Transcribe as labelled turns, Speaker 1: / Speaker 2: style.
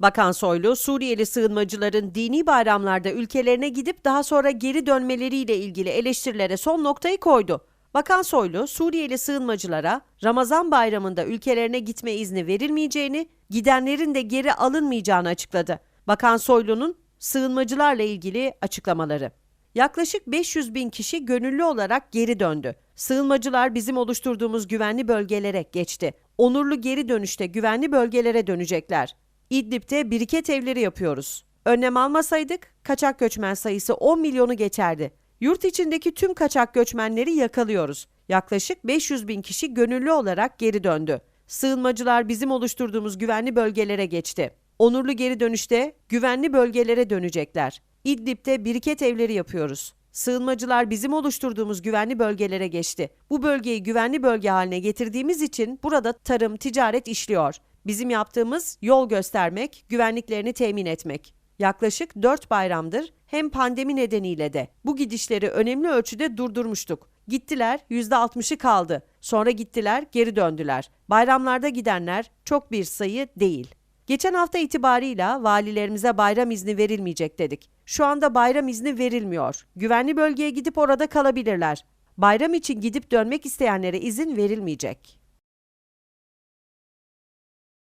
Speaker 1: Bakan Soylu, Suriyeli sığınmacıların dini bayramlarda ülkelerine gidip daha sonra geri dönmeleriyle ilgili eleştirilere son noktayı koydu. Bakan Soylu, Suriyeli sığınmacılara Ramazan bayramında ülkelerine gitme izni verilmeyeceğini, gidenlerin de geri alınmayacağını açıkladı. Bakan Soylu'nun sığınmacılarla ilgili açıklamaları. Yaklaşık 500 bin kişi gönüllü olarak geri döndü. Sığınmacılar bizim oluşturduğumuz güvenli bölgelere geçti. Onurlu geri dönüşte güvenli bölgelere dönecekler. İdlib'de biriket evleri yapıyoruz. Önlem almasaydık kaçak göçmen sayısı 10 milyonu geçerdi. Yurt içindeki tüm kaçak göçmenleri yakalıyoruz. Yaklaşık 500 bin kişi gönüllü olarak geri döndü. Sığınmacılar bizim oluşturduğumuz güvenli bölgelere geçti. Onurlu geri dönüşte güvenli bölgelere dönecekler. İdlib'de biriket evleri yapıyoruz. Sığınmacılar bizim oluşturduğumuz güvenli bölgelere geçti. Bu bölgeyi güvenli bölge haline getirdiğimiz için burada tarım, ticaret işliyor. Bizim yaptığımız yol göstermek, güvenliklerini temin etmek. Yaklaşık 4 bayramdır hem pandemi nedeniyle de bu gidişleri önemli ölçüde durdurmuştuk. Gittiler %60'ı kaldı. Sonra gittiler geri döndüler. Bayramlarda gidenler çok bir sayı değil. Geçen hafta itibarıyla valilerimize bayram izni verilmeyecek dedik. Şu anda bayram izni verilmiyor. Güvenli bölgeye gidip orada kalabilirler. Bayram için gidip dönmek isteyenlere izin verilmeyecek.